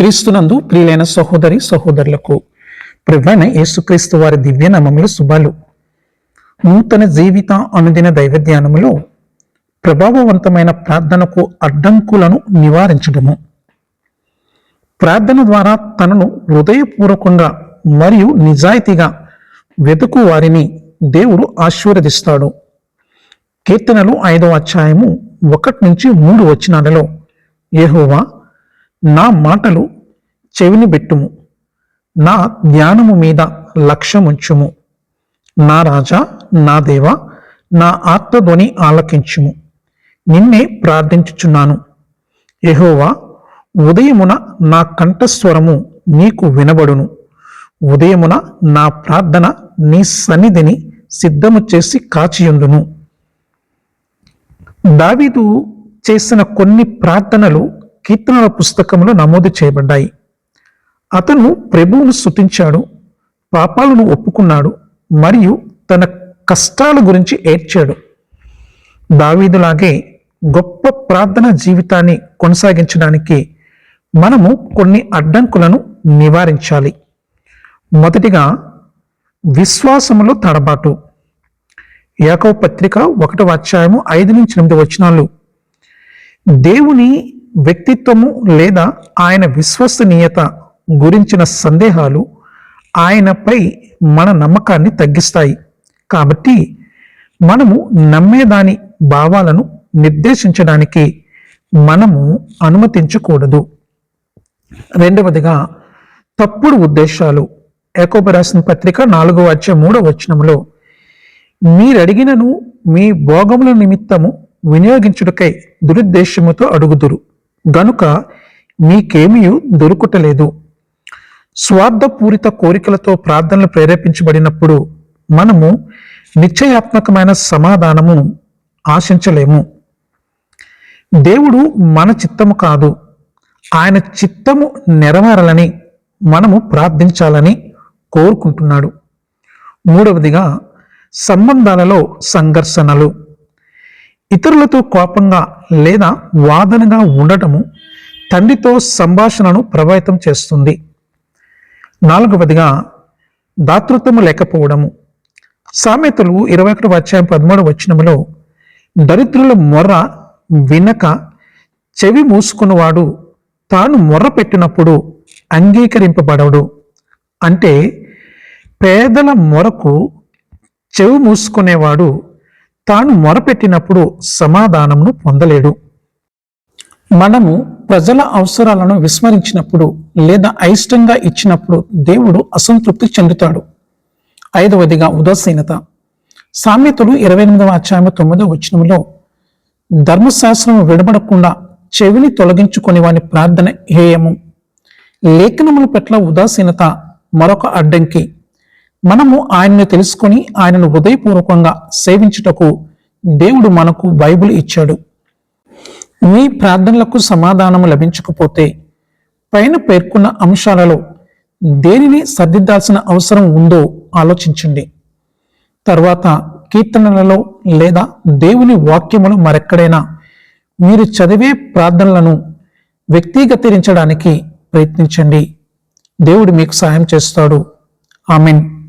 క్రీస్తునందు ప్రియులైన సహోదరి సహోదరులకు ప్రభువైన యేసుక్రీస్తు వారి దివ్య నామములు శుభాలు. నూతన జీవిత అనుదిన దైవ ధ్యానములో ప్రభావవంతమైన ప్రార్థనకు అడ్డంకులను నివారించడము ప్రార్థన ద్వారా తనను హృదయపూర్వకంగా మరియు నిజాయితీగా వెతుకు వారిని దేవుడు ఆశీర్వదిస్తాడు. కీర్తనలు ఐదవ అధ్యాయము ఒకటి నుంచి మూడు వచనాలలో ఏహోవా నా మాటలు చెవిని పెట్టుము. నా ధ్యానము మీద లక్ష్యముంచుము. నా రాజా నా దేవ నా ఆత్మధ్వని ఆలకించుము. నిన్నే ప్రార్థించుచున్నాను. యహోవా ఉదయమున నా కంఠస్వరము నీకు వినబడును. ఉదయమున నా ప్రార్థన నీ సన్నిధిని సిద్ధము చేసి కాచియుందును దావీదు చేసిన కొన్ని ప్రార్థనలు కీర్తనల పుస్తకంలో నమోదు చేయబడ్డాయి. అతను ప్రభువును స్తుతించాడు పాపాలను ఒప్పుకున్నాడు మరియు తన కష్టాల గురించి ఏడ్చాడు. దావీదులాగే గొప్ప ప్రార్థన జీవితాన్ని కొనసాగించడానికి మనము కొన్ని అడ్డంకులను నివారించాలి. మొదటిగా విశ్వాసములో తడబాటు. యాకవ పత్రిక ఒకటవ అధ్యాయము ఐదు నుంచి ఎనిమిది వచనాలు. దేవుని వ్యక్తిత్వము లేదా ఆయన విశ్వసనీయత గురించిన సందేహాలు ఆయనపై మన నమ్మకాన్ని తగ్గిస్తాయి. కాబట్టి మనము నమ్మేదాని భావాలను నిర్దేశించడానికి మనము అనుమతించకూడదు. రెండవదిగా తప్పుడు ఉద్దేశాలు. ఏకోపరాసిన పత్రిక నాలుగవ వచ్చే మూడవ వచనంలో మీరడిగినను మీ భోగముల నిమిత్తము వినియోగించుటకై దురుద్దేశముతో అడుగుదురు. గనుక మీకేమీ దొరుకుటలేదు. స్వార్థపూరిత కోరికలతో ప్రార్థనలు ప్రేరేపించబడినప్పుడు మనము నిశ్చయాత్మకమైన సమాధానము ఆశించలేము. దేవుడు మన చిత్తము కాదు. ఆయన చిత్తము నెరవేరాలని మనము ప్రార్థించాలని కోరుకుంటున్నాడు. మూడవదిగా సంబంధాలలో సంఘర్షణలు. ఇతరులతో కోపంగా లేదా వాదనగా ఉండటము తండ్రితో సంభాషణను ప్రభావితం చేస్తుంది. నాలుగవదిగా దాతృత్వము లేకపోవడము. సామెతలు ఇరవై ఒకటి అధ్యాయం పదమూడు వచ్చినములో దరిద్రుల మొర్ర వినక చెవి మూసుకున్నవాడు తాను మొర్ర పెట్టినప్పుడు అంగీకరింపబడవడు అంటే పేదల మొరకు చెవి మూసుకునేవాడు తాను మొరపెట్టినప్పుడు సమాధానమును పొందలేడు. మనము ప్రజల అవసరాలను విస్మరించినప్పుడు లేదా అయిష్టంగా ఇచ్చినప్పుడు దేవుడు అసంతృప్తి చెందుతాడు. ఐదవదిగా ఉదాసీనత. సామెతలు ఇరవై ఎనిమిదవ అధ్యాయం తొమ్మిదవ వచనంలో ధర్మశాస్త్రం విడబడకుండా చెవిని తొలగించుకొని వాని ప్రార్థన హేయము. లేఖనముల పట్ల ఉదాసీనత మరొక అడ్డంకి. మనము ఆయనను తెలుసుకొని ఆయనను హృదయపూర్వకంగా సేవించుటకు దేవుడు మనకు బైబిల్ ఇచ్చాడు. మీ ప్రార్థనలకు సమాధానము లభించకపోతే పైన పేర్కొన్న అంశాలలో దేనిని సర్దిద్దాల్సిన అవసరం ఉందో ఆలోచించండి. తర్వాత కీర్తనలలో లేదా దేవుని వాక్యములు మరెక్కడైనా మీరు చదివే ప్రార్థనలను వ్యక్తిగతీకరించడానికి ప్రయత్నించండి. దేవుడు మీకు సాయం చేస్తాడు. ఆమెన్.